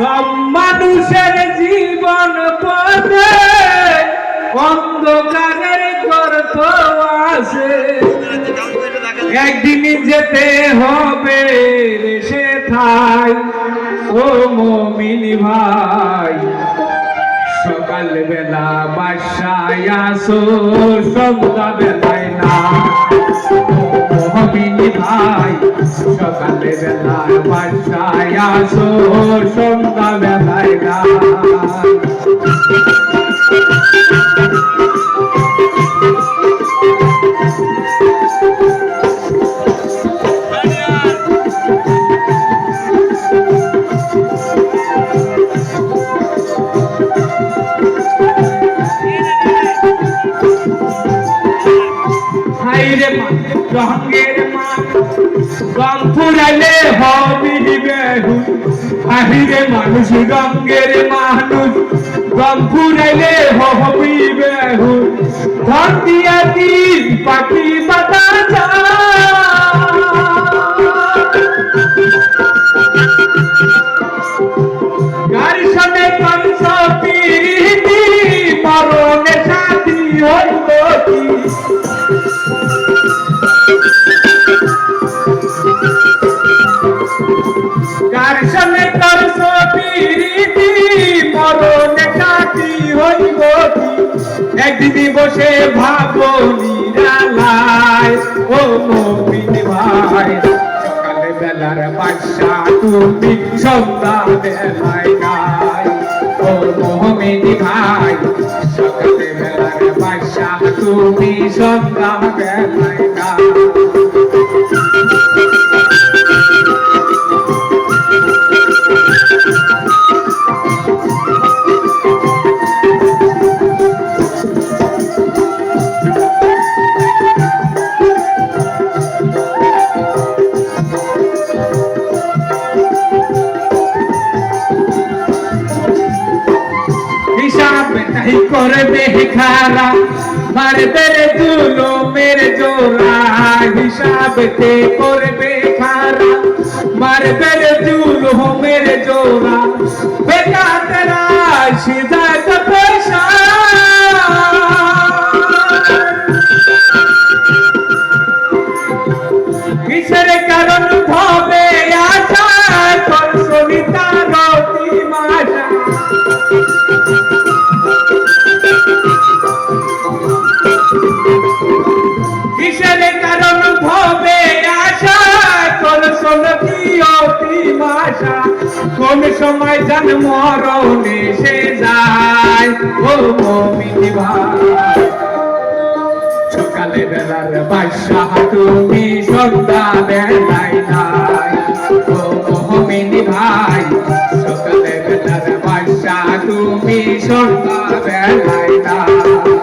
সব মানুষের জীবন পথে অন্ধকারের গর্ত আছে। একদিন যেতে হবে সে থাই। ও মমিন ভাই সকাল বেলা বাসায় আসো সন্ধ্যা বেলায় না মমিন ভাই সকাল বেলায় বাসায় আসো হাইরে মা, রঙের মা। রং ফুরাইলে হবি বেহু হাইরে মানুষ রঙের মানুষ। রং ফুরাইলে হবি বেহু দিন পাখি বসে ভাবো নিরালায় ও মমিন ভাই সকালে বেলার বাদশা তুমি সন্ধ্যা বেলায় গাই ও মমিন ভাই সকালে বেলার বাদশা তুমি সন্ধ্যা বেলায় গাই नहीं করবে খারা, মারবে দুলো মেরে জোড়া, হিসাব কে করবে খারা, মারবে দুলো মেরে জোড়া বেটা তেরা সিধা তো জান মরণে সে যায়। ও মমিন ভাই, সকালে বেলার বাসা তুমি সন্ধ্যা বেলায় নাই। ও মমিন ভাই